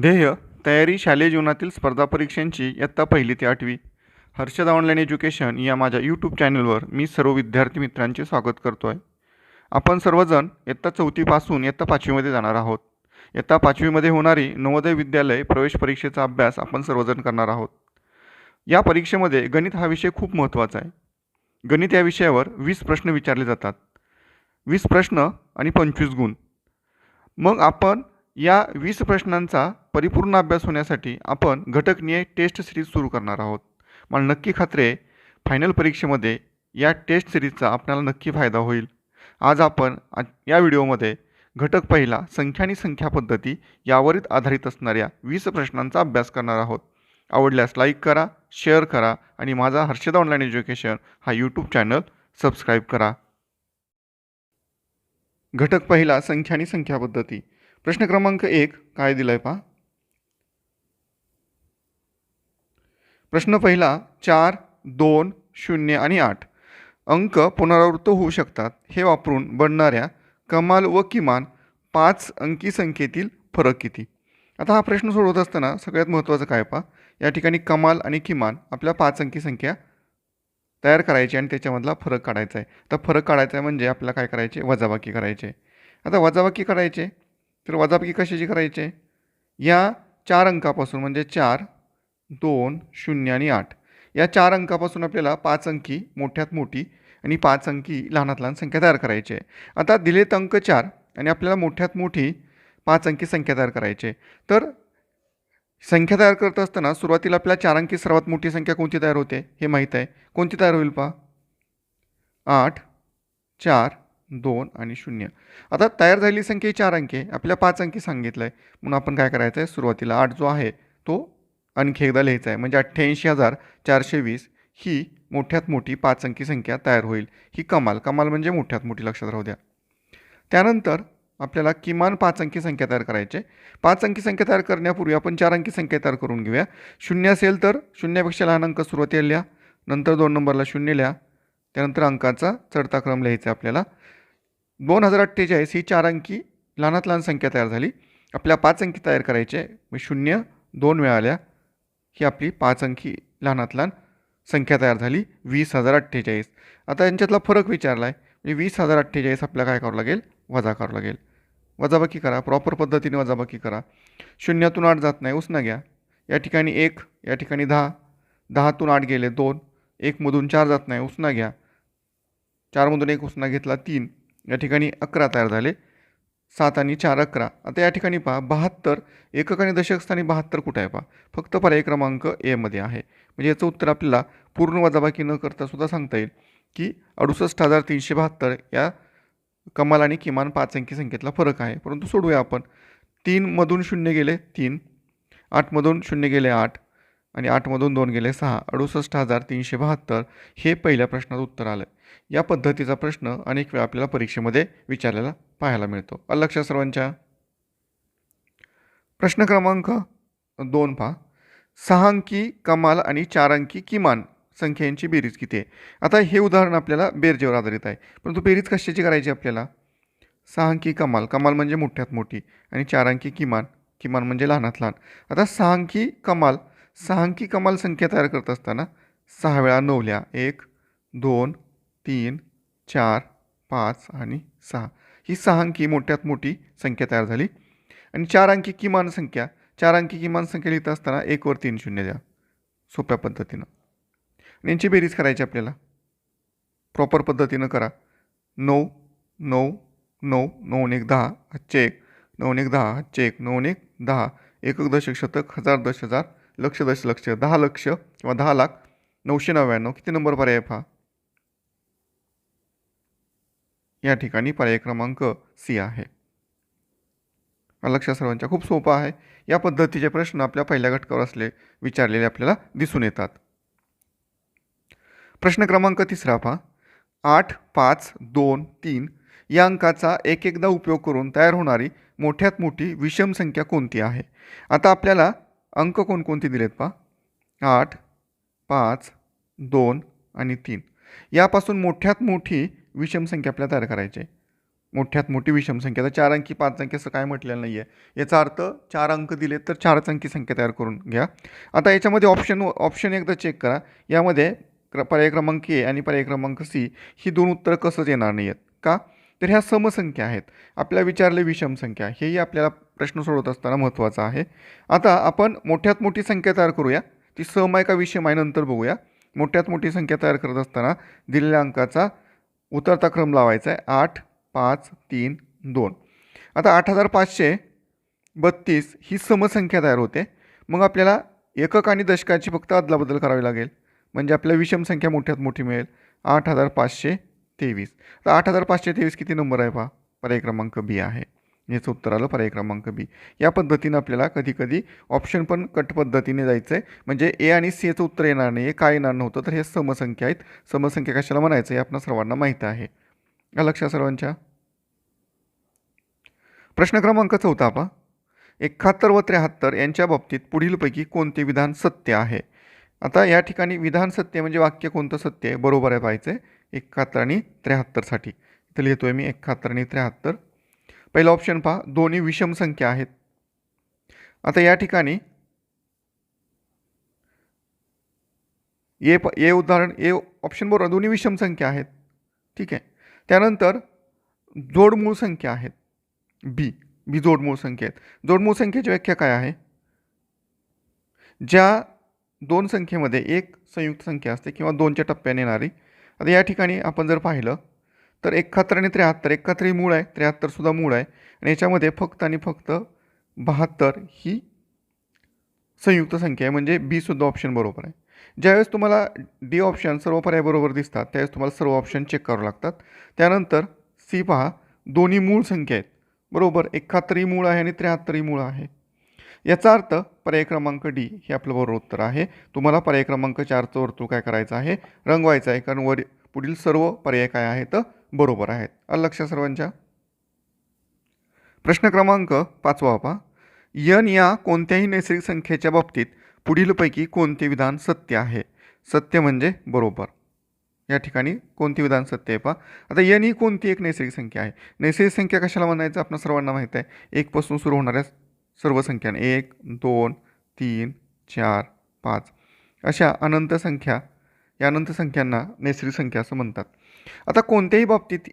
ध्येय तयारी शालेय जीवनातील स्पर्धा परीक्षांची इयत्ता पहिली ते आठवी. हर्षद ऑनलाईन एज्युकेशन या माझ्या यूट्यूब चॅनलवर मी सर्व विद्यार्थी मित्रांचे स्वागत करतो आहे आपण सर्वजण इयत्ता चौथीपासून इयत्ता पाचवीमध्ये जाणार आहोत. इयत्ता पाचवीमध्ये होणारी नवोदय विद्यालय प्रवेश परीक्षेचा अभ्यास आपण सर्वजण करणार आहोत. या परीक्षेमध्ये गणित हा विषय खूप महत्त्वाचा आहे. गणित या विषयावर वीस प्रश्न विचारले जातात. वीस प्रश्न आणि पंचवीस गुण. मग आपण या वीस प्रश्नांचा परिपूर्ण अभ्यास होण्यासाठी आपण घटकनीय टेस्ट सिरीज सुरू करणार आहोत. मला नक्की खात्री आहे फायनल परीक्षेमध्ये या टेस्ट सिरीजचा आपल्याला नक्की फायदा होईल. आज आपण या व्हिडिओमध्ये घटक पहिला संख्या आणि संख्या पद्धती यावरील आधारित असणाऱ्या वीस प्रश्नांचा अभ्यास करणार आहोत. आवडल्यास लाईक करा शेअर करा आणि माझा हर्षद ऑनलाईन एज्युकेशन हा यूट्यूब चॅनल सबस्क्राईब करा. घटक पहिला संख्या आणि संख्या पद्धती. प्रश्न क्रमांक एक काय दिलाय पहा. प्रश्न पहिला चार दोन शून्य आणि आठ. अंक पुनरावृत्त होऊ शकतात. हे वापरून बनणाऱ्या कमाल व किमान पाच अंकी संख्येतील फरक किती? आता हा प्रश्न सोडवत असताना सगळ्यात महत्त्वाचं काय पहा? या ठिकाणी कमाल आणि किमान आपल्या पाच अंकी संख्या तयार करायची आणि त्याच्यामधला फरक काढायचा आहे. तर फरक काढायचा आहे म्हणजे आपल्याला काय करायचे? वजाबाकी करायचे. आता वजाबाकी करायचे. तर वजाबाकी कशाची करायचे? या चार अंकापासून म्हणजे चार दोन शून्य आणि आठ. या चार अंकापासून आपल्याला पाच अंकी मोठ्यात मोठी आणि पाच अंकी लहानात लहान संख्या तयार करायची. आहे आता दिलेत अंक चार आणि आपल्याला मोठ्यात मोठी पाच अंकी संख्या तयार करायची. आहे तर संख्या तयार करत असताना सुरुवातीला आपल्याला चार अंकी सर्वात मोठी संख्या कोणती तयार होते? हे माहीत आहे. कोणती तयार होईल पहा? आठ चार दोन आणि शून्य. आता तयार झालेली संख्या ही चार अंकी आहे. आपल्या पाच अंकी सांगितलं आहे म्हणून आपण काय करायचं आहे सुरुवातीला आठ जो आहे तो आणखी एकदा लिहायचा आहे म्हणजे अठ्ठ्याऐंशी हजार चारशे वीस ही मोठ्यात मोठी पाच अंकी संख्या तयार होईल. ही कमाल. कमाल म्हणजे मोठ्यात मोठी. लक्षात राहू द्या. त्यानंतर आपल्याला किमान पाच अंकी संख्या तयार करायची आहे. पाच अंकी संख्या तयार करण्यापूर्वी आपण चार अंकी संख्या तयार करून घेऊया. शून्य असेल तर शून्यापेक्षा लहान अंक सुरुवातीला लिहा. नंतर दोन नंबरला शून्य लिहा. त्यानंतर अंकाचा चढता क्रम लिहायचा आहे आपल्याला. दोन हजार अठ्ठेचाळीस ही चार अंकी लहानात लहान संख्या तयार झाली. आपल्या पाच अंकी तयार करायचे. मग शून्य दोन वेळा आल्या ही आपली पाच अंकी लहानात लहान संख्या तयार झाली. वीस हजार अठ्ठेचाळीस. आता यांच्यातला फरक विचारला आहे म्हणजे वीस हजार अठ्ठेचाळीस आपल्याला काय करावं लागेल? वजा करावं लागेल. वजाबाकी करा. प्रॉपर पद्धतीने वजाबाकी करा. शून्यातून आठ जात नाही. उसना घ्या. या ठिकाणी एक या ठिकाणी दहा. दहातून आठ गेले दोन. एकमधून चार जात नाही. उसना घ्या. चारमधून एक उसना घेतला तीन. या ठिकाणी अकरा तयार झाले. सात आणि चार अकरा. आता या ठिकाणी पहा बहात्तर एकक आणि दशकस्थानी बहात्तर कुठं आहे पहा? फक्त पर्याय क्रमांक एमध्ये आहे. म्हणजे याचं उत्तर आपल्याला पूर्ण वजाबाकी न करता सुद्धा सांगता येईल की अडुसष्ट हजार तीनशे बहात्तर या कमाल आणि किमान पाच अंकी संख्येतला फरक आहे. परंतु सोडूया आपण. तीनमधून शून्य गेले तीन. आठमधून शून्य गेले आठ. आणि आठमधून दोन गेले सहा. अडुसष्ट हजार तीनशे बहात्तर हे पहिल्या प्रश्नात उत्तर आलं. या पद्धतीचा प्रश्न अनेक वेळा आपल्याला परीक्षेमध्ये विचारलेला पाहायला मिळतो. अलक्ष सर्वांच्या? प्रश्न क्रमांक दोन पहा. सहा अंकी कमाल आणि चार अंकी किमान संख्यांची बेरीज किती आहे? आता हे उदाहरण आपल्याला बेरजेवर आधारित आहे. परंतु बेरीज कशाची करायची आपल्याला? सहा अंकी कमाल. कमाल म्हणजे मोठ्यात मोठी आणि चार अंकी किमान. किमान म्हणजे लहानात लहान. आता सहा अंकी कमाल सहा अंकी कमाल संख्या तयार करत असताना सहा वेळा नवल्या एक दोन तीन चार पाच आणि सहा. ही सहा अंकी मोठ्यात मोठी संख्या तयार झाली. आणि चार अंकी किमान संख्या चार अंकी किमान संख्या लिहित असताना एकवर तीन शून्य द्या. सोप्या पद्धतीनं. आणि यांची बेरीज करायची आपल्याला. प्रॉपर पद्धतीनं करा. नऊ नऊ नऊ नऊ एक दहा हातचे एक. नऊ एक दहा हातचे एक. नऊ एक दहा. एकक दशक शतक हजार दश हजार. लक्ष दशलक्ष दहा लक्ष किंवा दहा लाख नऊशे नव्याण्णव. किती नंबर पर्याय पहा? या ठिकाणी पर्याय क्रमांक सी आहे. लक्षात सर्वांच्या खूप सोपं आहे. या पद्धतीचे प्रश्न आपल्या पहिल्या घटकावर असले विचारलेले आपल्याला दिसून येतात. प्रश्न क्रमांक तिसरा पहा. आठ पाच दोन तीन या अंकाचा एक एकदा उपयोग करून तयार होणारी मोठ्यात मोठी विषम संख्या कोणती आहे? आता आपल्याला अंक कोणकोणते दिलेत पहा? आठ पाच दोन आणि तीन. यापासून मोठ्यात मोठी विषम संख्या आपल्याला तयार करायची आहे. मोठ्यात मोठी विषम संख्या. तर चार अंकी पाच अंकी असं काय म्हटलेलं नाही आहे याचा अर्थ चार अंक दिले तर चारच अंकी संख्या तयार करून घ्या. आता याच्यामध्ये ऑप्शन ऑप्शन एकदा चेक करा. यामध्ये क्र पर्याय क्रमांक ए आणि पर्याय क्रमांक सी ही दोन उत्तरं कसंच येणार नाही आहेत का? तर ह्या समसंख्या आहेत. आपल्या विचारले विषम संख्या हेही आपल्याला प्रश्न सोडवत असताना महत्त्वाचं आहे. आता आपण मोठ्यात मोठी संख्या तयार करूया. ती सम आहे का विषम आहे नंतर बघूया. मोठ्यात मोठी संख्या तयार करत असताना दिलेल्या अंकाचा उतरता क्रम लावायचा आहे. आठ पाच तीन दोन. आता आठ हजार पाचशे बत्तीस ही समसंख्या तयार होते. मग आपल्याला एकक आणि दशकाची फक्त अदलाबदल करावी लागेल. म्हणजे आपल्या विषम संख्या मोठ्यात मोठी मिळेल. आठ हजार पाचशे तेवीस. तर आठ हजार पाचशे तेवीस किती नंबर आहे पहा? पर्याय क्रमांक बी आहे. याचं उत्तर आलं पर्याय क्रमांक बी. या पद्धतीनं आपल्याला कधीकधी ऑप्शन पण कट पद्धतीने जायचं आहे म्हणजे ए आणि सी याचं उत्तर येणार नाही आहे काय येणार नव्हतं तर हे समसंख्या आहेत. समसंख्या कशाला म्हणायचं हे आपल्या सर्वांना माहीत आहे. या लक्षात सर्वांच्या. प्रश्न क्रमांक चौथा पहा. एकाहत्तर व त्र्याहत्तर यांच्या बाबतीत पुढीलपैकी कोणते विधान सत्य आहे? आता या ठिकाणी विधान सत्य म्हणजे वाक्य कोणतं सत्य आहे? बरोबर आहे पाहायचं आहे एकाहत्तर आणि त्र्याहत्तरसाठी इथं लिहितो आहे मी एकाहत्तर आणि त्र्याहत्तर. पहिला ऑप्शन पहा. दोन्ही विषम संख्या आहेत. आता या ठिकाणी ए प ए उदाहरण ए ऑप्शन बरोबर दोन्ही विषम संख्या आहेत. ठीक आहे. त्यानंतर जोडमूळ संख्या आहेत. बी बी जोडमूळ संख्या आहेत. जोडमूळ संख्येची व्याख्या काय आहे? ज्या दोन संख्येमध्ये एक संयुक्त संख्या असते किंवा दोनच्या टप्प्याने येणारी आता या ठिकाणी आपण जर पाहिलं तर एकाहत्तर आणि त्र्याहत्तर एकाहत्तर ही मूळ आहे त्र्याहत्तरसुद्धा मूळ आहे. आणि याच्यामध्ये फक्त आणि फक्त बहात्तर ही संयुक्त संख्या आहे म्हणजे बीसुद्धा ऑप्शन बरोबर आहे. ज्यावेळेस तुम्हाला डी ऑप्शन सर्व पर्याय बरोबर दिसतात त्यावेळेस तुम्हाला सर्व ऑप्शन चेक करावं लागतात. त्यानंतर सी पहा दोन्ही मूळ संख्या आहेत. बरोबर एकाहत्तरही मूळ आहे आणि त्र्याहत्तरही मूळ आहे. याचा अर्थ पर्याय क्रमांक डी हे आपलं बरोबर उत्तर आहे. तुम्हाला पर्याय क्रमांक चारचं वर्तुळ काय करायचं आहे? रंगवायचं आहे. कारण वर पुढील सर्व पर्याय काय आहेत? बरोबर आहेत. आलं सर्वांच्या? प्रश्न क्रमांक पाचवा पहा. यन या कोणत्याही नैसर्गिक संख्येच्या बाबतीत पुढीलपैकी कोणते विधान सत्य आहे? सत्य म्हणजे बरोबर. या ठिकाणी कोणते विधान सत्य आहे पहा. आता यन ही कोणती एक नैसर्गिक संख्या आहे? नैसर्गिक संख्या कशाला म्हणायचं? आपण सर्वांना माहीत आहे. एकपासून सुरू होणाऱ्या सर्व संख्या एक दोन तीन चार पाच. अशा अनंत संख्या या अनंत संख्यांना नैसर्गिक संख्या असं म्हणतात. आता कोणत्याही बाबतीत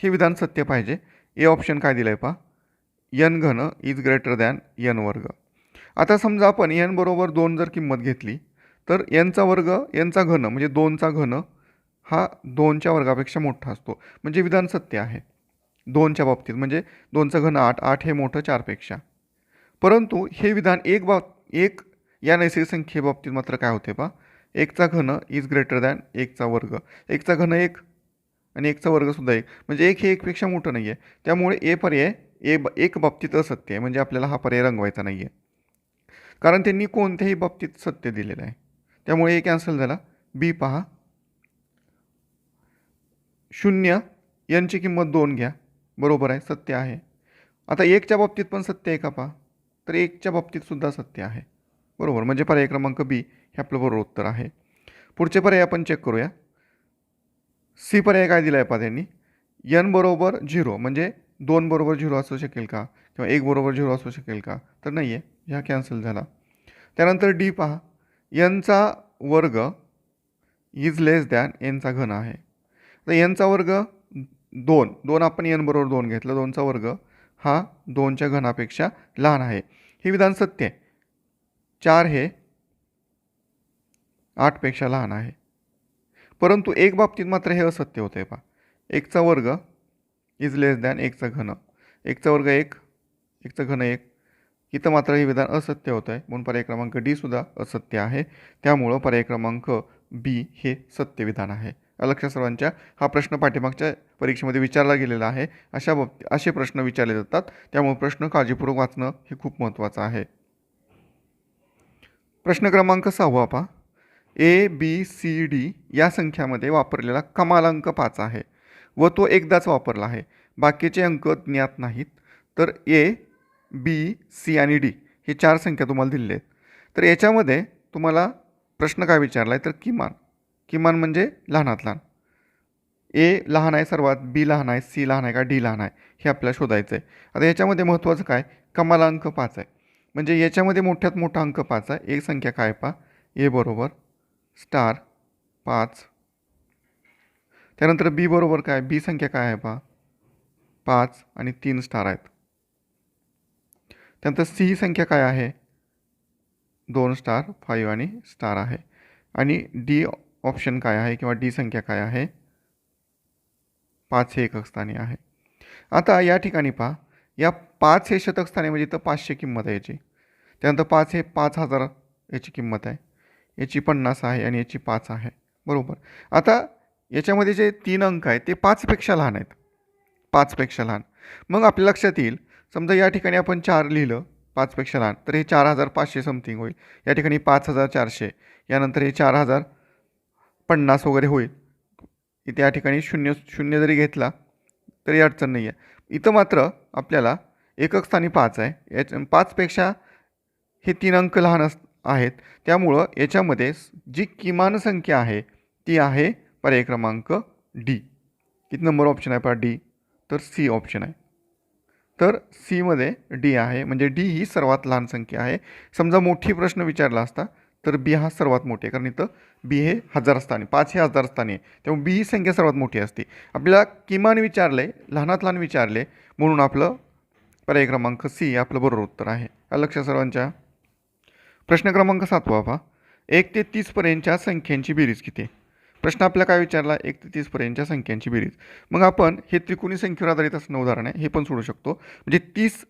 हे विधान सत्य पाहिजे? ए ऑप्शन काय दिलं आहे पहा. यन घन इज ग्रेटर दॅन यन वर्ग. आता समजा आपण यन बरोबर दोन जर किंमत घेतली तर यनचा वर्ग यनचा घन म्हणजे दोनचा घन हा दोनच्या वर्गापेक्षा मोठा असतो. म्हणजे विधान सत्य आहे. दोनच्या बाबतीत म्हणजे दोनचं घन आठ आठ हे मोठं चारपेक्षा. परंतु हे विधान एक बाब एक या नैसर्गिक संख्येबाबतीत मात्र काय होते पहा? एकचा घन इज ग्रेटर दॅन एकचा वर्ग. एकचा घन एक आणि एकचा वर्गसुद्धा एक. म्हणजे एक हे एकपेक्षा मोठं नाही आहे त्यामुळे ए पर्याय ए ब एक बाबतीत असत्य आहे. म्हणजे आपल्याला हा पर्याय रंगवायचा नाही आहे कारण त्यांनी कोणत्याही बाबतीत सत्य दिलेलं आहे. त्यामुळे ए कॅन्सल झाला. बी पहा. शून्य यांची किंमत दोन घ्या. बरोबर आहे. सत्य आहे. आता एकच्या बाबतीत पण सत्य आहे का पहा? तर एकच्या बाबतीत सुद्धा सत्य आहे. बरोबर? म्हणजे पर्याय क्रमांक बी हे आपलं बरोबर उत्तर आहे. पुढचे पर्याय आपण चेक करूया. सी पर्याय काय दिला आहे पहा त्यांनी? यन बरोबर झिरो म्हणजे दोन बरोबर झिरो असू शकेल का? किंवा एक बरोबर झिरो असू शकेल का? तर नाही आहे ह्या कॅन्सल झाला. त्यानंतर डी पहा. यनचा वर्ग इज लेस दॅन एनचा घन आहे. तर यनचा वर्ग दोन. दोन आपण यन बरोबर दोन घेतलं. दोनचा वर्ग हा दोनच्या घनापेक्षा लहान आहे. हे विधान सत्य आहे. चार हे आठपेक्षा लहान आहे. परंतु एक बाबतीत मात्र हे असत्य होतं आहे पहा. एकचा वर्ग इज लेस दॅन एकचा घन. एकचा वर्ग एक एकचा घन एक. इथं मात्र हे विधान असत्य होतं आहे म्हणून पर्याय क्रमांक डी सुद्धा असत्य आहे. त्यामुळं पर्याय क्रमांक बी हे सत्य विधान आहे. अलक्ष सर्वांच्या हा प्रश्न पाठीमागच्या परीक्षेमध्ये विचारला गेलेला आहे. अशा बाबतीत असे प्रश्न विचारले जातात. त्यामुळे प्रश्न काळजीपूर्वक वाचणं हे खूप महत्त्वाचं आहे. प्रश्न क्रमांक सहावा पहा. ए बी सी डी या संख्यामध्ये वापरलेला कमाल अंक पाच आहे व तो एकदाच वापरला आहे. बाकीचे अंक ज्ञात नाहीत. तर ए बी सी आणि डी हे चार संख्या तुम्हाला दिलेल्या आहेत. तर याच्यामध्ये तुम्हाला प्रश्न काय विचारला आहे तर किमान किमान म्हणजे लहानात लहान. ए लहान आहे सर्वात बी लहान आहे सी लहान आहे का डी लहान आहे हे आपल्याला शोधायचं आहे आता याच्यामध्ये महत्त्वाचं काय? कमाल अंक पाच आहे. म्हणजे याच्यामध्ये मोठ्यात मोठा अंक पाच आहे. एक संख्या काय पा ए बरोबर स्टार पाच. त्यानंतर बी बरोबर काय? बी संख्या काय आहे पा पाच आणि तीन स्टार आहेत. त्यानंतर सी ही संख्या काय आहे? दोन स्टार फाईव्ह आणि स्टार आहे. आणि डी ऑप्शन काय आहे किंवा डी संख्या काय आहे? पाच हे एककस्थानी आहे. आता या ठिकाणी पहा. या पाच हे शतक स्थानी म्हणजे इथं पाचशे किंमत आहे याची. त्यानंतर पाच हे पाच हजार याची किंमत आहे. याची पन्नास आहे आणि याची पाच आहे. बरोबर. आता याच्यामध्ये जे तीन अंक आहेत ते पाचपेक्षा लहान आहेत. पाचपेक्षा लहान. मग आपल्या लक्षात येईल. समजा या ठिकाणी आपण चार लिहिलं पाचपेक्षा लहान. तर हे चार हजार पाचशे समथिंग होईल. या ठिकाणी पाच हजार चारशे. यानंतर हे चार हजार पन्नास वगैरे होईल. इथे या ठिकाणी शून्य शून्य जरी घेतला तरी अडचण नाही आहे इथं मात्र आपल्याला एकक स्थानी पाच आहे. याच्या पाचपेक्षा हे तीन अंक लहान अस आहेत. त्यामुळं याच्यामध्ये जी किमान संख्या आहे ती आहे पर्याय क्रमांक डी. किती नंबर ऑप्शन आहे पहा डी. तर सी ऑप्शन आहे. तर सीमध्ये डी आहे. म्हणजे डी ही सर्वात लहान संख्या आहे. समजा मोठी प्रश्न विचारला असता तर बी हा सर्वात मोठी आहे. कारण इथं बी हे हजार स्थानी पाच हे हजार स्थानी आहे. त्यामुळे बी ही संख्या सर्वात मोठी असते. आपल्याला किमान विचारले लहानात लहान विचारले म्हणून आपलं पर्याय क्रमांक सी आपलं बरोबर उत्तर आहे. लक्ष सर्वांच्या. प्रश्न क्रमांक सातवा पहा एक ते तीसपर्यंतच्या संख्यांची बेरीज किती आहे? प्रश्न आपल्याला काय विचारला? एक ते तीसपर्यंतच्या संख्यांची बेरीज. मग आपण हे त्रिकोणी संख्येवर आधारित असणं उदाहरण आहे. हे पण सोडू शकतो. म्हणजे तीस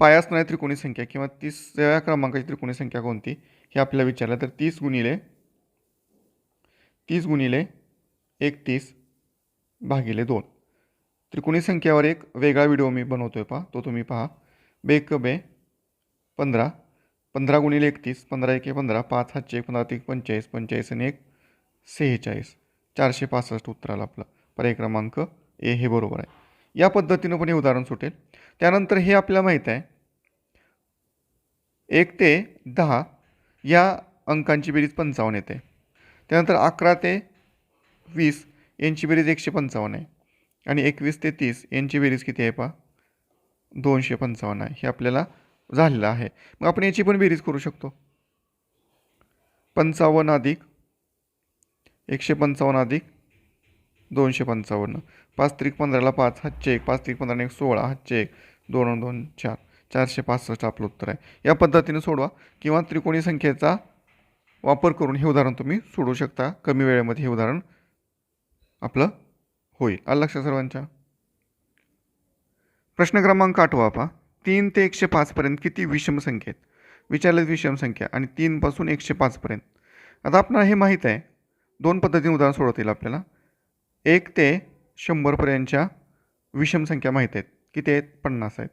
पाय असणारी त्रिकोणी संख्या किंवा तीसव्या क्रमांकाची त्रिकोणी संख्या कोणती? हे आपल्याला विचारलं. तर तीस गुणिले तीस गुणिले एकतीस भागिले दोन. त्रिकोणी संख्यावर एक वेगळा व्हिडिओ मी बनवतो आहे पहा. तो तुम्ही पहा. बेक बे पंधरा. पंधरा गुणिले एकतीस पंधरा एके पंधरा. पाच हातचे एक पंधरा तीन पंचेचाळीस पंचेचाळीस आणि एक सेहेचाळीस. चारशे पासष्ट उत्तर आलं आपलं पर्याय क्रमांक ए हे बरोबर आहे. या पद्धतीनं पण हे उदाहरण सुटेल. त्यानंतर हे आपल्याला माहीत आहे. एक ते दहा या अंकांची बेरीज पंचावन्न येते. त्यानंतर अकरा ते वीस यांची बेरीज एकशे पंचावन्न आहे. आणि एकवीस ते तीस यांची बेरीज किती आहे पहा? दोनशे पंचावन्न आहे. हे आपल्याला झालेलं आहे. मग आपण याची पण बेरीज करू शकतो. पंचावन्न अधिक एकशे पंचावन्न अधिक दोनशे पंचावन्न. पाच त्रिक पंधराला पाच हातचे एक. पाच त्रिक पंधरा एक सोळा हातचे एक. दोन दोन चार. चारशे पासष्ट आपलं उत्तर आहे. या पद्धतीने सोडवा किंवा त्रिकोणी संख्येचा वापर करून हे उदाहरण तुम्ही सोडू शकता. कमी वेळेमध्ये हे उदाहरण आपलं होईल. आलं लक्षात सर्वांच्या? प्रश्न क्रमांक आठवा पहा तीन ते एकशे पाचपर्यंत किती विषम संख्या आहेत विचारलेत विषम संख्या आणि तीनपासून एकशे पाचपर्यंत आता आपल्याला हे माहीत आहे. दोन पद्धतीने उदाहरण सोडवता येईल आपल्याला. एक ते शंभरपर्यंतच्या विषम संख्या माहीत आहेत. किती आहेत? पन्नास आहेत.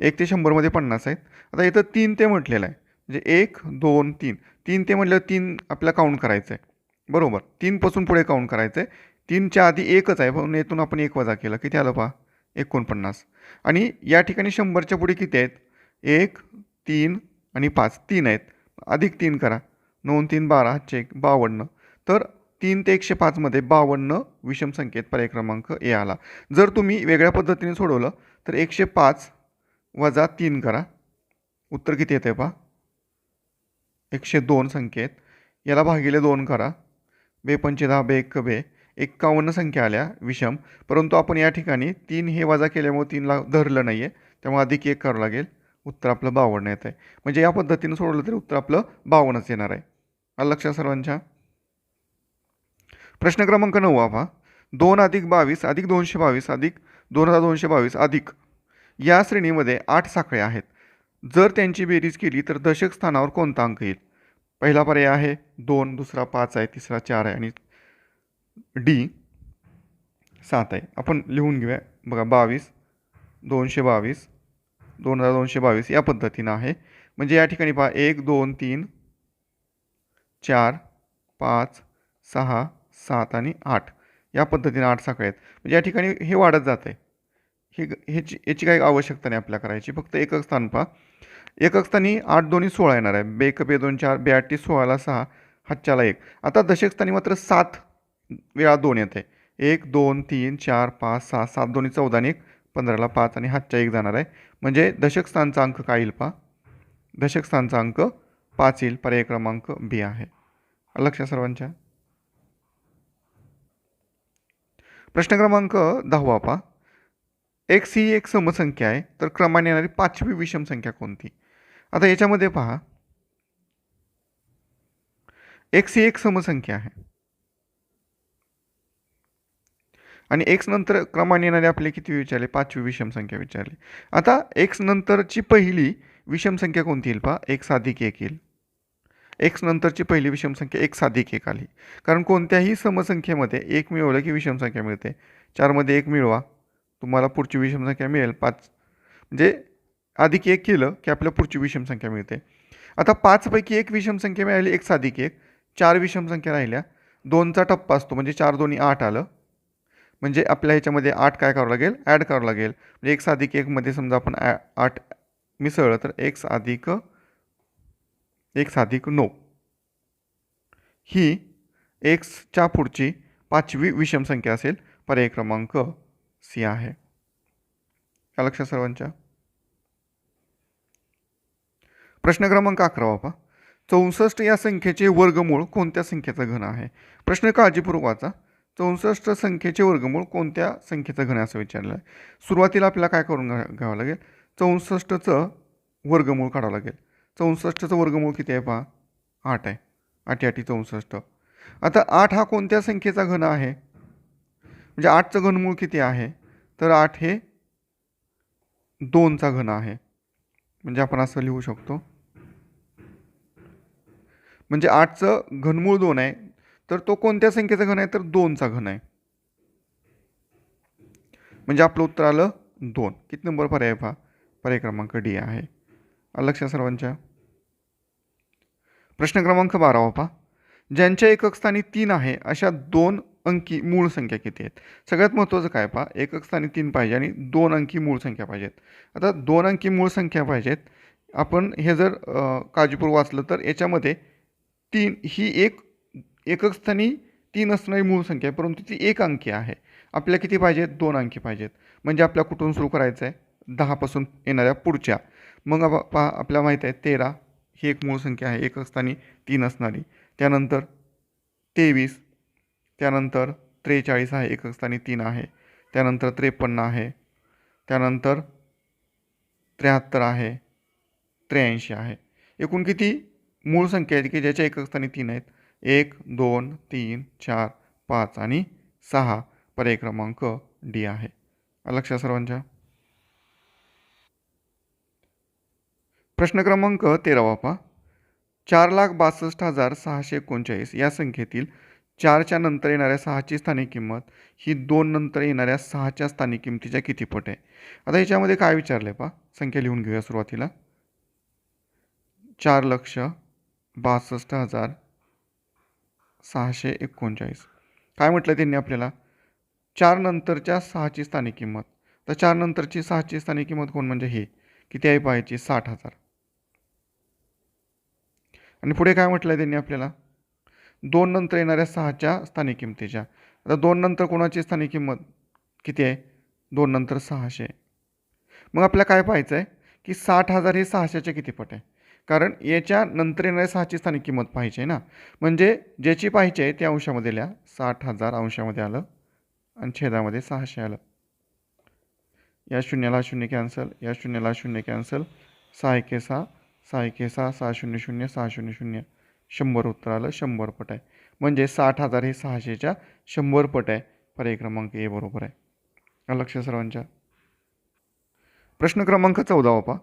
एक ते शंभरमध्ये पन्नास आहेत. आता इथं तीन ते म्हटलेलं आहे. म्हणजे एक दोन तीन. तीन ते म्हटलं तीन आपल्याला काउंट करायचं आहे बरोबर तीनपासून पुढे काउंट करायचं आहे तीनच्या आधी एकच आहे. म्हणून येथून आपण एक वजा केला. किती आलं पहा? एकोणपन्नास. आणि या ठिकाणी शंभरच्या पुढे किती आहेत? एक तीन आणि पाच. तीन आहेत. अधिक तीन करा. नोन तीन बारा चेक बावन्न. तर तीन ते एकशे पाचमध्ये बावन्न विषम संख्येत पर्याय क्रमांक ए आला. जर तुम्ही वेगळ्या पद्धतीने सोडवलं तर एकशे पाच वजा तीन करा. उत्तर किती येतं आहे पहा? एकशे दोन संख्येत याला भागिले दोन करा. बेपंचे दहा बे एक बे. एक्कावन्न संख्या आल्या विषम. परंतु आपण या ठिकाणी तीन हे वजा केल्यामुळे तीनला धरलं नाही आहे त्यामुळे अधिक एक करावं लागेल. उत्तर आपलं बावन्न येत आहे म्हणजे या पद्धतीनं सोडवलं तरी उत्तर आपलं बावन्नच येणार आहे. आलं लक्षात सर्वांच्या? प्रश्न क्रमांक नववा पहा दोन अधिक बावीस अधिक दोनशे बावीस अधिक दोन हजार दोनशे बावीस अधिक. या श्रेणीमध्ये आठ साखळे आहेत. जर त्यांची बेरीज केली तर दशक स्थानावर कोणता अंक येईल? पहिला पर्याय आहे दोन दुसरा पाच आहे तिसरा चार आहे आणि डी सात आहे. आपण लिहून घेऊया. बघा बावीस दोनशे बावीस दोन हजार दोनशे बावीस या पद्धतीनं आहे. म्हणजे या ठिकाणी पहा एक दोन तीन चार पाच सहा सात आणि आठ. या पद्धतीने आठ साखळी आहेत. म्हणजे या ठिकाणी हे वाढत जात आहे हे ह्याची याची काही आवश्यकता नाही आपल्या करायची. फक्त एकक स्थान पहा. एकक स्थानी आठ दोन्ही सोळा येणार आहे. बे एक बे दोन चार बे आठ तीस सोळाला सहा हातच्याला एक. आता दशक स्थानी मात्र सात वेळा दोन येत आहे एक दोन तीन चार पाच सहा सात दोन्ही चौदा आणि एक. पंधराला पाच आणि हातच्या एक जाणार आहे. म्हणजे दशक स्थानचा अंक काय येईल पा दशक स्थानचा अंक पाच येईल. पर्याय क्रमांक बी आहे. आलं लक्षात सर्वांच्या? प्रश्न क्रमांक दहावा पा एक्स ही एक समसंख्या आहे तर क्रमाने येणारी पाचवी विषम संख्या कोणती? आता याच्यामध्ये पहा. एक्स ही एक समसंख्या आहे. आणि एक्स नंतर क्रमाने येणारे आपले किती विचारले? पाचवी विषम संख्या विचारली. आता एक्स नंतरची पहिली विषम संख्या कोणती येईल पहा? एक्स अधिक एक येईल. एक्स नंतरची पहिली विषमसंख्या एक साधिक एक आली. कारण कोणत्याही समसंख्येमध्ये एक मिळवलं की विषम संख्या मिळते. चारमध्ये एक मिळवा. तुम्हाला पुढची विषम संख्या मिळेल पाच. म्हणजे अधिक एक केलं की आपल्या पुढची विषम संख्या मिळते. आता पाचपैकी एक विषमसंख्या मिळाली एक साधिक एक. चार विषम संख्या राहिल्या. दोनचा टप्पा असतो म्हणजे चार दोन्ही आठ आलं. म्हणजे आपल्या ह्याच्यामध्ये आठ काय करावं लागेल? ॲड करावं लागेल. म्हणजे एक साधिक एकमध्ये समजा आपण ॲ आठ मिसळलं तर एक्स अधिक एक्स अधिक नऊ ही एक्सच्या पुढची पाचवी विषम संख्या असेल. पर्याय क्रमांक सी आहे. का लक्षात सर्वांच्या. प्रश्न क्रमांक अकरा पा चौसष्ट या संख्येचे वर्गमूळ कोणत्या संख्येचा घन आहे? प्रश्न काळजीपूर्वक वाचा. चौसष्ट संख्येचे वर्गमूळ कोणत्या संख्येचं घन असं विचारलं आहे सुरुवातीला आपल्याला काय करून घ्या घ्यावं लागेल? चौसष्टचं वर्गमूळ काढावं लागेल. चौसष्टचं वर्गमूळ किती आहे पहा? आठ आहे. आठी आठी चौसष्ट. आता आठ हा कोणत्या संख्येचा घन आहे? म्हणजे आठचं घनमूळ किती आहे? तर आठ हे दोनचा घन आहे. म्हणजे आपण असं लिहू शकतो. म्हणजे आठचं घनमूळ दोन आहे. तर तो कोणत्या संख्येचा घन आहे? तर दोनचा घन आहे. म्हणजे आपलं उत्तर आलं दोन. किती नंबर पर्याय पहा? पर्याय क्रमांक डी आहे. आलं लक्षात सर्वांच्या. प्रश्न क्रमांक बारावा पहा ज्यांच्या एकक स्थानी तीन आहे अशा दोन अंकी मूळ संख्या किती आहेत? सगळ्यात महत्त्वाचं काय पहा? एककस्थानी तीन पाहिजे आणि दोन अंकी मूळ संख्या पाहिजेत आता दोन अंकी मूळ संख्या पाहिजेत आपण हे जर काळजीपूर वाचलं तर याच्यामध्ये तीन ही एक एकक स्थानी तीन असणारी मूळ संख्या आहे परंतु ती एक अंकी आहे. आपल्या किती पाहिजेत दोन अंकी पाहिजेत म्हणजे आपल्या कुठून सुरू करायचं आहे दहापासून येणाऱ्या पुढच्या. मग पहा आपल्याला माहीत आहे तेरा ही एक मूळ संख्या आहे. एकस्थानी तीन असणारी. त्यानंतर तेवीस त्यानंतर त्रेचाळीस आहे. एक स्थानी तीन आहे. त्यानंतर त्रेपन्न आहे. त्यानंतर त्र्याहत्तर आहे. त्र्याऐंशी आहे. एकूण किती मूळ संख्या आहेत की ज्याच्या एक स्थानी तीन आहेत? एक दोन तीन चार पाच आणि सहा पर्याय क्रमांक डी आहे. लक्षात सर्वांच्या प्रश्न क्रमांक तेरावा पहा चार लाख बासष्ट हजार सहाशे एकोणचाळीस. या संख्येतील चारच्या नंतर येणाऱ्या सहाची स्थानिक किंमत ही दोन नंतर येणाऱ्या सहाच्या स्थानिक किमतीच्या किती पट आहे? आता याच्यामध्ये काय विचारलं आहे पहा. संख्या लिहून घेऊया सुरुवातीला. चार लक्ष बासष्ट हजार सहाशे एकोणचाळीस. काय म्हटलं त्यांनी आपल्याला? चार नंतरच्या सहाची स्थानिक किंमत. तर चार नंतरची सहाची स्थानिक किंमत कोण? म्हणजे हे. किती आहे पाहायची? साठ हजार. आणि पुढे काय म्हटलं आहे त्यांनी आपल्याला? दोन नंतर येणाऱ्या सहाच्या स्थानिक किमतीच्या. आता दोन नंतर कोणाची स्थानिक किंमत किती आहे? दोन नंतर सहाशे. मग आपल्याला काय पाहायचं आहे की साठ हजार हे सहाशेच्या किती पट आहे? कारण याच्या नंतर येणाऱ्या सहाची स्थानिक किंमत पाहिजे आहे ना. म्हणजे ज्याची पाहिजे आहे त्या अंशामध्ये लिहा. साठ हजार अंशामध्ये आलं आणि छेदामध्ये सहाशे आलं. या शून्याला शून्य कॅन्सल या शून्याला शून्य कॅन्सल सहा एके सहा सहा एके सहा सहा शून्य शून्य सहा शून्य शून्य. शंभर उत्तर आलं शंभर पट आहे. म्हणजे साठ हजार हे सहाशेच्या शंभर पट आहे. पर्याय क्रमांक ए बरोबर आहे. लक्ष सर्वांच्या. प्रश्न क्रमांक चौदावा पहा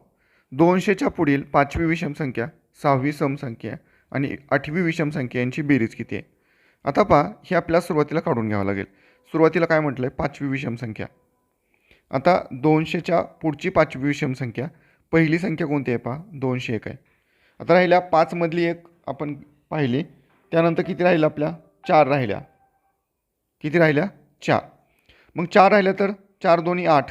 दोनशेच्या पुढील पाचवी विषम संख्या सहावी समसंख्या आणि आठवी विषम संख्या यांची बेरीज किती आहे? आता पहा हे आपल्याला सुरुवातीला काढून घ्यावं लागेल. सुरुवातीला काय म्हटलं आहे पाचवी विषम संख्या. आता दोनशेच्या पुढची पाचवी विषम संख्या पहिली संख्या कोणती आहे पहा? दोनशे एक आहे. आता राहिल्या पाचमधली एक आपण पाहिली. त्यानंतर किती राहिलं आपल्या? चार राहिल्या. किती राहिल्या? चार. मग चार राहिल्या तर चार दोन्ही आठ.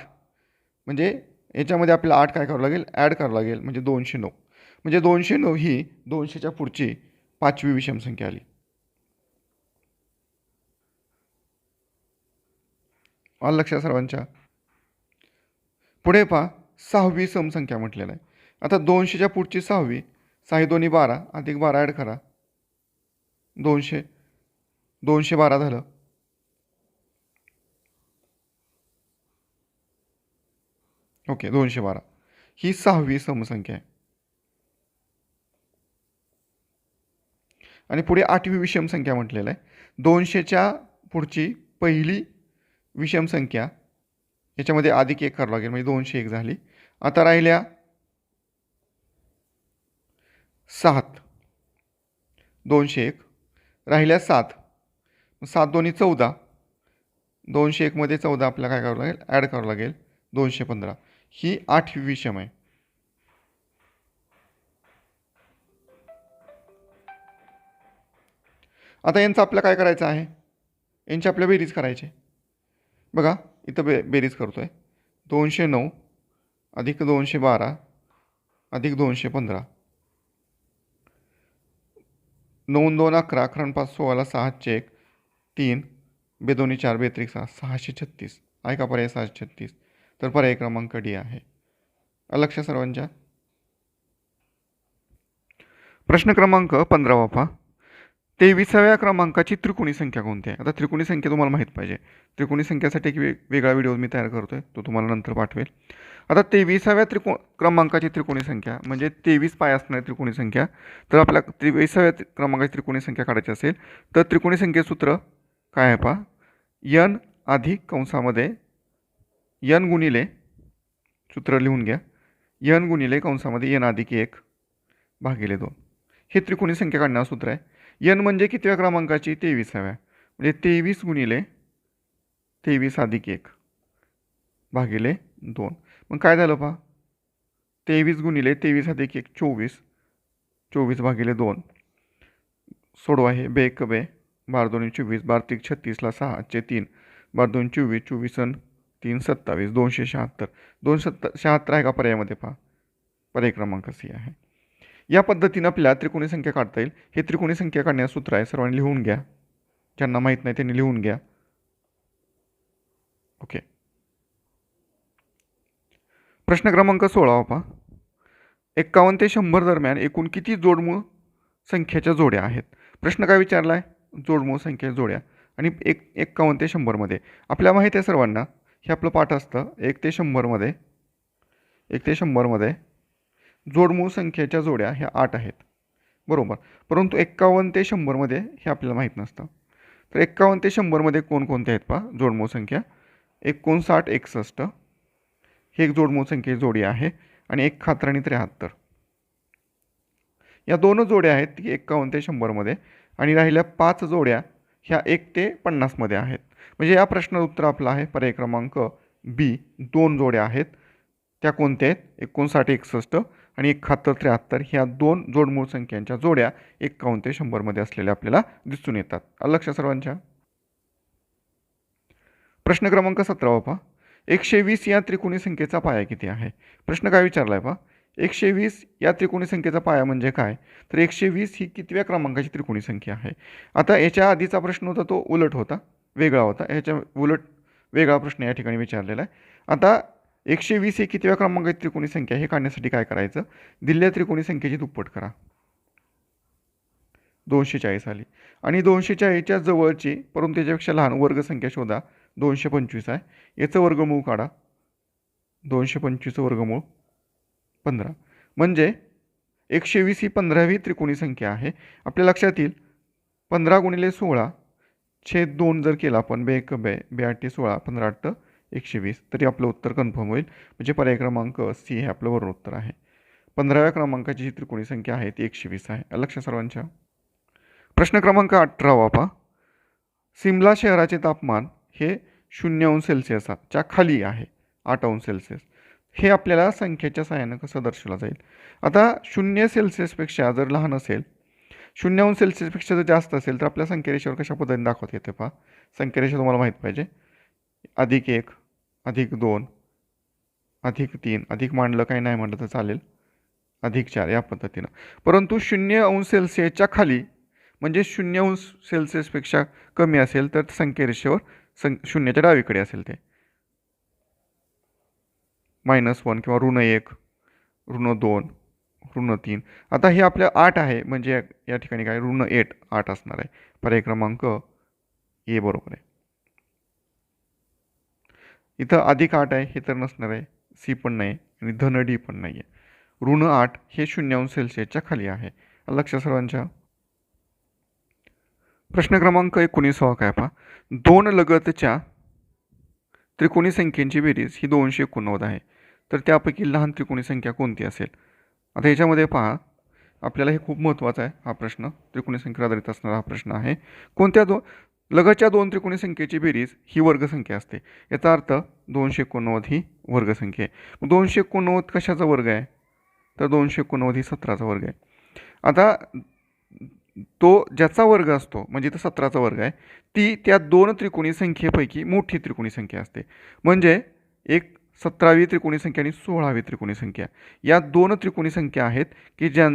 म्हणजे याच्यामध्ये आपल्याला आठ काय करावं लागेल? ॲड करावं लागेल. म्हणजे दोनशे नऊ. म्हणजे दोनशे नऊ ही दोनशेच्या पुढची पाचवी विषम संख्या आली. आलं लक्षात सर्वांच्या? पुढे पहा. सहावी समसंख्या म्हटलेलं आहे. आता दोनशेच्या पुढची सहावी सहा दोन्ही बारा अधिक बारा ॲड करा. दोनशे दोनशे बारा झालं. ओके दोनशे बारा. ही सहावी समसंख्या आहे. आणि पुढे आठवी विषम संख्या म्हटलेलं आहे. दोनशेच्या पुढची पहिली विषम संख्या याच्यामध्ये अधिक एक करावं लागेल म्हणजे दोनशे एक झाली. आता राहिल्या सात. दोनशे एक. राहिल्या सात. सात दोन्ही चौदा. दोनशे एकमध्ये चौदा आपल्याला काय करावं लागेल? ॲड करावं लागेल. दोनशे पंधरा. ही आठवी विषम आहे. आता यांचं आपल्याला काय करायचं आहे? यांची आपल्या बेरीज करायची बघा इथं बे बेरीज करतो आहे दोनशे नऊ. अधिक दोनशे बारा अधिक दोनशे पंधरा. नऊ दोन अकरा अकरा पाच सोळा सहाशे एक तीन बेदोनी चार बेत्रिक सहा सहाशे छत्तीस. आहे का पर्याय सहाशे छत्तीस? तर पर्याय क्रमांक डी आहे. लक्ष सर्वांच्या. प्रश्न क्रमांक पंधरावा पहा. तेविसाव्या क्रमांकाची त्रिकोणी संख्या कोणती आहे? आता त्रिकोणी संख्या तुम्हाला माहीत पाहिजे. त्रिकोणी संख्यासाठी एक वे वेगळा व्हिडिओ मी तयार करतो आहे तो तुम्हाला नंतर पाठवेल. आता तेविसाव्या त्रिको क्रमांकाची त्रिकोणी संख्या म्हणजे तेवीस पाय असणारी त्रिकोणी संख्या. तर आपल्या त्रेविसाव्या क्रमांकाची त्रिकोणी संख्या काढायची असेल तर त्रिकोणी संख्येचं सूत्र काय आहे पहा? यन अधिक कंसामध्ये यन गुणिले सूत्र लिहून घ्या. यन गुणिले कंसामध्ये यन अधिक एक भागिले दोन. हे त्रिकोणी संख्या काढण्याचं सूत्र आहे. यन म्हणजे कितव्या क्रमांकाची? तेवीसाव्या. म्हणजे तेवीस गुणिले तेवीस अधिक एक भागिले दोन. मग काय झालं पहा? तेवीस गुणिले तेवीस अधिक एक चोवीस. चोवीस भागिले दोन. सोडवा हे. बे एक बे. बार दोन चोवीस. बार त्रिक छत्तीसला सहाचे तीन. बार दोन चोवीस. चोवीस अन तीन सत्तावीस. दोनशे शहात्तर. दोन सत्ता शहात्तर आहे का पर्यायामध्ये पहा? पर्याय क्रमांक सी आहे. या पद्धतीनं आपल्याला त्रिकोणी संख्या काढता येईल. हे त्रिकोणी संख्या काढण्याचं सूत्र आहे. सर्वांनी लिहून घ्या. ज्यांना माहीत नाही त्यांनी लिहून घ्या. ओके. प्रश्न क्रमांक सोळावा पहा एक्कावन्न ते शंभर दरम्यान एकूण किती जोडमूळ संख्येच्या जोड्या आहेत? प्रश्न काय विचारला आहे जोडमूळ संख्या जोड्या. आणि एक एक्कावन्न ते शंभरमध्ये आपल्याला माहीत आहे सर्वांना हे आपलं पाठ असतं. एक ते शंभरमध्ये एक ते शंभरमध्ये जोडमूळ संख्येच्या जोड्या ह्या आठ आहेत. बरोबर? परंतु एक्कावन्न ते शंभरमध्ये हे आपल्याला माहीत नसतं. तर एक्कावन्न ते शंभरमध्ये कोणकोणते आहेत पहा? जोडमूळ संख्या एकोणसाठ एकसष्ट. हे एक जोडमूळ संख्ये जोडी आहे आणि एक खात्र आणि त्र्याहत्तर. या दोन जोड्या आहेत ती एक्कावन्न ते शंभरमध्ये आणि राहिल्या पाच जोड्या ह्या एक ते पन्नासमध्ये आहेत. म्हणजे या प्रश्नाचं उत्तर आपलं आहे पर्याय क्रमांक बी. दोन जोड्या आहेत. त्या कोणत्या आहेत? एकोणसाठ एकसष्ट आणि एकाहत्तर त्र्याहत्तर ह्या दोन जोडमूळ संख्यांच्या जोड्या एक्कावन्न ते शंभरमध्ये असलेल्या आपल्याला दिसून येतात. लक्ष सर्वांच्या? प्रश्न क्रमांक सतरावा पहा. एकशे वीस या त्रिकोणी संख्येचा पाया किती आहे? प्रश्न काय विचारला आहे पहा. एकशे वीस या त्रिकोणी संख्येचा पाया म्हणजे काय? तर एकशे वीस ही कितव्या क्रमांकाची त्रिकोणी संख्या आहे? आता याच्या आधीचा प्रश्न होता तो उलट होता वेगळा होता. ह्याच्या उलट वेगळा प्रश्न या ठिकाणी विचारलेला आहे. आता एकशे वीस ही कितव्या क्रमांकाची त्रिकोणी संख्या? हे काढण्यासाठी काय करायचं? दिलेल्या त्रिकोणी संख्येची दुप्पट करा. दोनशे चाळीस आली. आणि दोनशे चाळीसच्या जवळची परंतु त्याच्यापेक्षा लहान वर्गसंख्या शोधा. दोनशे पंचवीस आहे. याचं वर्गमूळ काढा. दोनशे पंचवीसचं वर्गमूळ पंधरा. म्हणजे एकशे वीस ही पंधरावी त्रिकोणी संख्या आहे. आपल्या लक्षात येईल. पंधरा गुणिले सोळा छेद दोन जर केला आपण बे एक बे बे आठ सोळा पंधरा आठ एकशे वीस तरी आपलं उत्तर कन्फर्म होईल. म्हणजे पर्याय क्रमांक सी हे आपलं बरोबर उत्तर आहे. पंधराव्या क्रमांकाची जी त्रिकोणी संख्या आहे ती एकशे वीस आहे. लक्ष सर्वांच्या. प्रश्न क्रमांक अठरावा पहा. सिमला शहराचे तापमान हे शून्य अंश सेल्सिअसच्या खाली आहे आठ अंश सेल्सिअस. हे आपल्याला संख्येच्या सहाय्यानं कसं दर्शवलं जाईल? आता शून्य सेल्सिअसपेक्षा जर लहान असेल शून्य अंश सेल्सिअसपेक्षा जर जास्त असेल तर आपल्या संख्यारेषेवर कशा पद्धतीने दाखवता येते पहा? संख्यारेषा तुम्हाला माहीत पाहिजे. अधिक एक अधिक दोन अधिक तीन अधिक मांडलं काही नाही म्हटलं तर चालेल. अधिक चार या पद्धतीनं. परंतु शून्य अंश सेल्सिअसच्या खाली म्हणजे शून्य अंश सेल्सिअसपेक्षा कमी असेल तर संख्यारेषेवर सं शून्याच्या डावीकडे असेल ते. मायनस वन किंवा ऋण एक ऋण दोन ऋण तीन. आता हे आपल्या आठ आहे म्हणजे या- या ठिकाणी काय? ऋण एट आठ असणार आहे. पर्याय क्रमांक ए बरोबर आहे. इथं अधिक आठ आहे हे तर नसणार आहे. सी पण नाही आणि धन डी पण नाही आहे. ऋण आठ हे शून्यहून सेल्सिअसच्या खाली आहे. लक्ष सर्वांच्या. प्रश्न क्रमांक एकोणीसावा काय पहा? दोन लगतच्या त्रिकोणी संख्येची बेरीज ही दोनशे एकोणनव्वद आहे. तर त्यापैकी लहान त्रिकोणी संख्या कोणती असेल? आता याच्यामध्ये पहा. आपल्याला हे खूप महत्त्वाचं आहे हा प्रश्न. त्रिकोणी संख्येवर आधारित असणारा हा प्रश्न आहे. कोणत्या दो लगतच्या दोन त्रिकोणी संख्येची बेरीज ही वर्गसंख्या असते. याचा अर्थ दोनशे एकोणनव्वद ही वर्गसंख्या आहे. दोनशे एकोणनव्वद कशाचा वर्ग आहे? तर दोनशे एकोणनव्वद ही सतराचा वर्ग आहे. आता तो ज्याचा वर्ग असतो म्हणजे तो सतराचा वर्ग आहे ती त्या दोन त्रिकोणी संख्येपैकी मोठी त्रिकोणी संख्या असते. म्हणजे एक सतरावी त्रिकोणी संख्या आणि सोळावी त्रिकोणी संख्या. या दोन त्रिकोणी संख्या आहेत की ज्या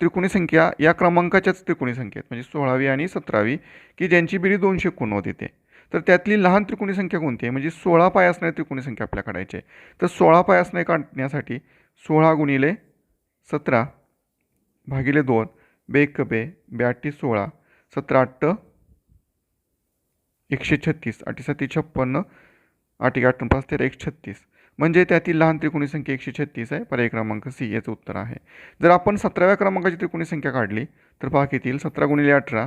त्रिकोणी संख्या या क्रमांकाच्याच त्रिकोणी संख्या आहेत. म्हणजे सोळावी आणि सतरावी की ज्यांची बेरी दोनशे एकोणनव्वद येते. तर त्यातली लहान त्रिकोणी संख्या कोणती आहे? म्हणजे सोळा पाय असणारी त्रिकोणी संख्या आपल्या काढायची आहे. तर सोळा पाय असणे काढण्यासाठी सोळा गुणिले सतरा भागिले दोन बेक बे ब्याटी सोळा सतरा अट्ट एकशे छत्तीस अटी सती छप्पन्न आठ एक आठ पाच तेरा एक छत्तीस. म्हणजे त्यातील लहान त्रिकोणी संख्या एकशे छत्तीस आहे. पर्याय क्रमांक सी याचं उत्तर आहे. जर आपण सतराव्या क्रमांकाची त्रिकोणी संख्या काढली तर पहा येतील सतरा गुणिले अठरा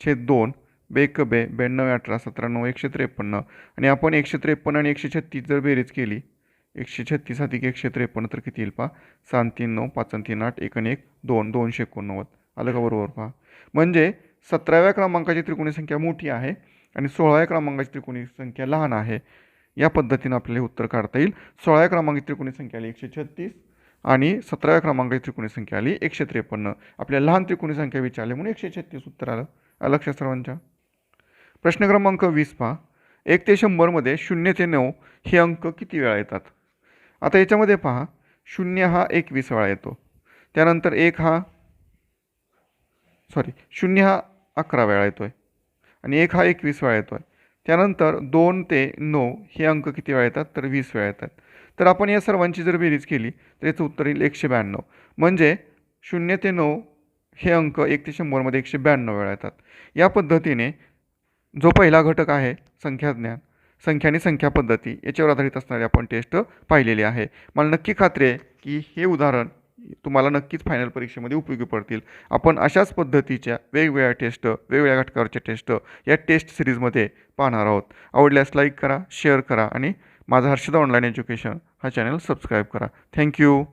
छेद दोन बेक बे ब्याण्णव अठरा सतरा नऊ एकशे त्रेपन्न. आणि आपण एकशे त्रेपन्न आणि एकशे छत्तीस जर बेरीज केली एकशे छत्तीस अधिक एकशे त्रेपन्न तर किती येईल पहा? सहा तीन नऊ पाच तीन आठ एक आणि एक दोन दोनशे एकोणनव्वद. आलं का बरोबर पहा? म्हणजे सतराव्या क्रमांकाची त्रिकोणी संख्या मोठी आहे आणि सोळाव्या क्रमांकाची त्रिकोणी संख्या लहान आहे. या पद्धतीनं आपल्याला हे उत्तर काढता येईल. सोळाव्या क्रमांकाची त्रिकोणी संख्या आली एकशे छत्तीस आणि सतराव्या क्रमांकाची त्रिकोणी संख्या आली एकशे त्रेपन्न. आपल्या लहान त्रिकोणी संख्या विचारली म्हणून एकशे छत्तीस उत्तर आलं. आलं लक्षात सर्वांच्या. प्रश्न क्रमांक वीस पहा. एक ते शंभरमध्ये शून्य ते नऊ हे अंक किती वेळा येतात? आता याच्यामध्ये पहा. शून्य हा एकवीस वेळा येतो. त्यानंतर एक हा सॉरी शून्य हा अकरा वेळा येतो आहे आणि एक हा एकवीस वेळा येतो आहे त्यानंतर दोन ते नऊ हे अंक किती वेळा येतात? तर वीस वेळा येतात. तर आपण या सर्वांची जर बेरीज केली तर याचं उत्तर येईल एकशे ब्याण्णव. म्हणजे शून्य ते नऊ हे अंक एक ते शंभरमध्ये एकशे ब्याण्णव वेळा येतात. या पद्धतीने जो पहिला घटक आहे संख्याज्ञान संख्या आणि संख्या पद्धती याच्यावर आधारित असणारी आपण टेस्ट पाहिलेली आहे. मला नक्की खात्री आहे की हे उदाहरण तुम्हाला नक्कीच फायनल परीक्षेमध्ये उपयोगी पडतील. आपण अशाच पद्धतीच्या वेगवेगळ्या टेस्ट वेगवेगळ्या घटकावरच्या टेस्ट या टेस्ट सिरीजमध्ये पाहणार आहोत. आवडल्यास लाईक करा शेअर करा आणि माझा हर्षदा ऑनलाईन एज्युकेशन हा चॅनल सबस्क्राईब करा. Thank you